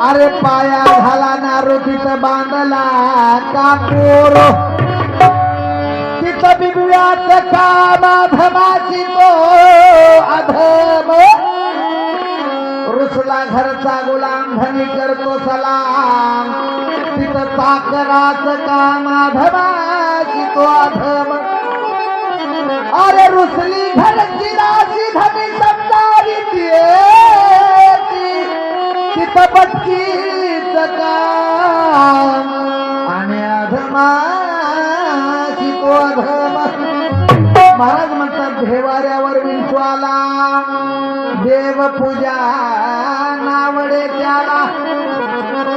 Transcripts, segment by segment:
अरे पाया झाला ना तिथं बांधला कापूर. तिथं बिबव्यात कामा धमाची तो अधम. रुसला घरचा गुलाम धनी करतो सलाम. तिथं चाकराच कामा धमाची तो अधम. अरे रुसली घरची राशी धमी समजावी कीर्तका आणि अधमाची तो अधम. महाराज म्हणतात भेवाऱ्यावर विंचवाला देव पूजा नावडे त्याला.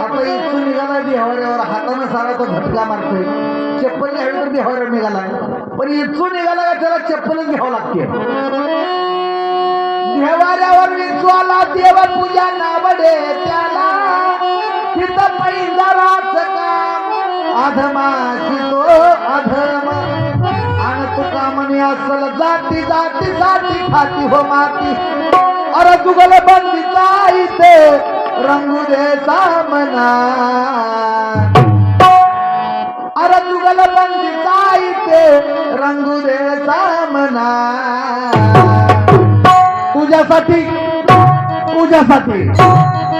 आता इथून निघाला देवाऱ्यावर हातानं सारा तो झटका मारतोय. चप्पल घ्यावी तर देवाऱ्यावर निघाला. पण इथून निघाला का त्याला चप्पलच घ्यावं लागते. देवाऱ्यावर विश्वाला देव पूजा नावडे त्याला. तिथं पैंजराच काम. अधमाशी तो अधम. आणि तुका म्हणे असल जाती जाती जाती खाती हो माती. अरे तुगल बंदीचा इथे रंगू दे सामना तुझ्यासाठी तुझ्यासाठी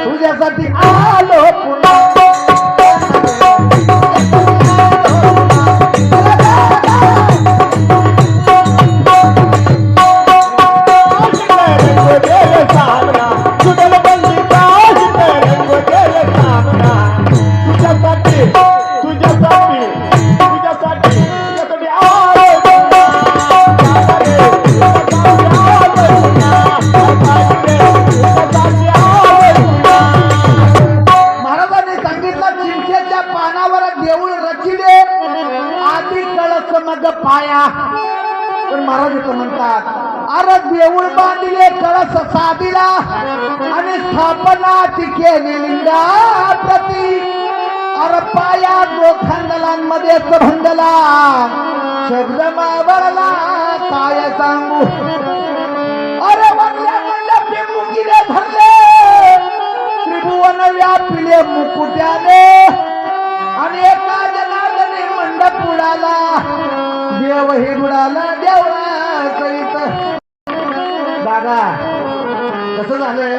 तुझ्यासाठी आलो पुन्हा. पण महाराज इथं म्हणतात अरे देऊळ बांधले कळस साधिला आणि स्थापना ती केली लिंगा प्रती. अरे पाया गोखंडलांमध्ये भंडला शब्द मावळला काय सांगू? अरे म्हणल्या म्हणल्या पेमुकीने धरले. त्रिभुवन व्यापिले मुकुट्याने आणि एका जनार्दने मंडप उडाला. देव हे बुडाला देवळा करीत. दादा कसं झालंय?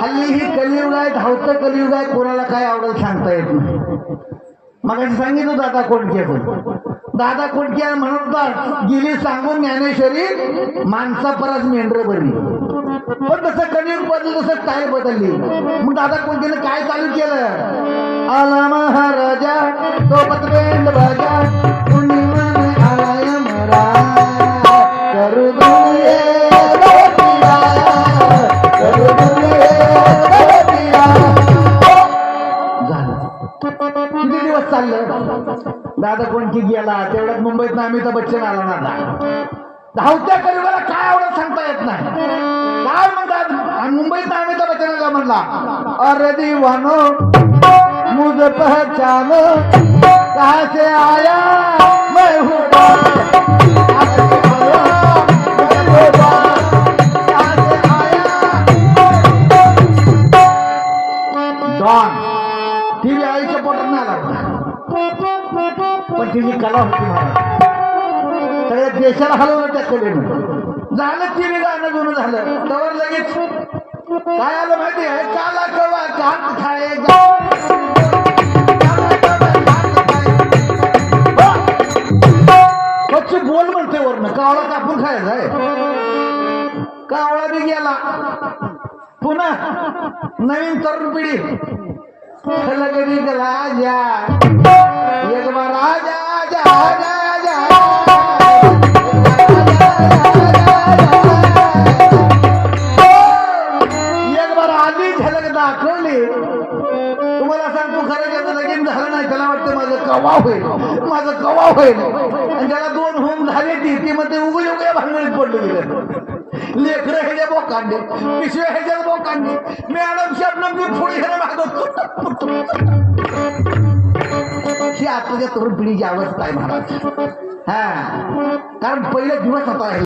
हल्ली ही कलियुग आहे धावतं कलियुग आहे कोणाला काय आवडेल सांगता येत नाही. मग सांगितलं दादा कोणके दादा कोणके म्हणत गेली सांगून ज्ञानेश्वरी माणसा परत मेंढर बनली. पण तसं कलियुग बदल तसं काय बदलली? मग दादा कोणत्याने काय चालू केलं? आला महाराजा सोबत बेंड बाजा कुणी म्हणे आलाय मरा करू किती दिवस चाललं दादा कोणती गेला तेवढ्यात मुंबईत अमिताभ बच्चन आला ना धावत्या करिवाला काय आवडत सांगता येत नाही काय म्हणतात आणि मुंबईत अमिताभ बच्चन म्हणला. अरे दिवानो मुझ पहचानो कहा से आया? मैं हूँ कहाँ से आया? मैं हूँ ती आईच्या पोटात नाही आला पण तिची कला होती सगळ्या देशाला हलवलं त्या कलेनं। झालं तिने गाणं जुनं झालं। तवर लगेच काय आलं माहिती आहे? काला कवा कान खाए स्वच्छ हो. बोल म्हणते वरण कावळा कापून खायचा आहे कावळा बी गेला. पुन्हा नवीन तरुण पिढी. लगडी राजा एक बार राजा राजा राजा माझा कवा होईल? आणि त्याला दोन होम झाले ती ती मध्ये उगळी उगळ्या भांगडीत पडलं गेलं लेकरं ह्याच्या बोकांडे पिशव्या ह्याच्या बोकांडे मॅडम शब्द मी पुढे ह्याला मागवतो ही आताच्या तरुण पिढीची अवस्था आहे महाराज. हा. कारण पहिला दिवस आता आहे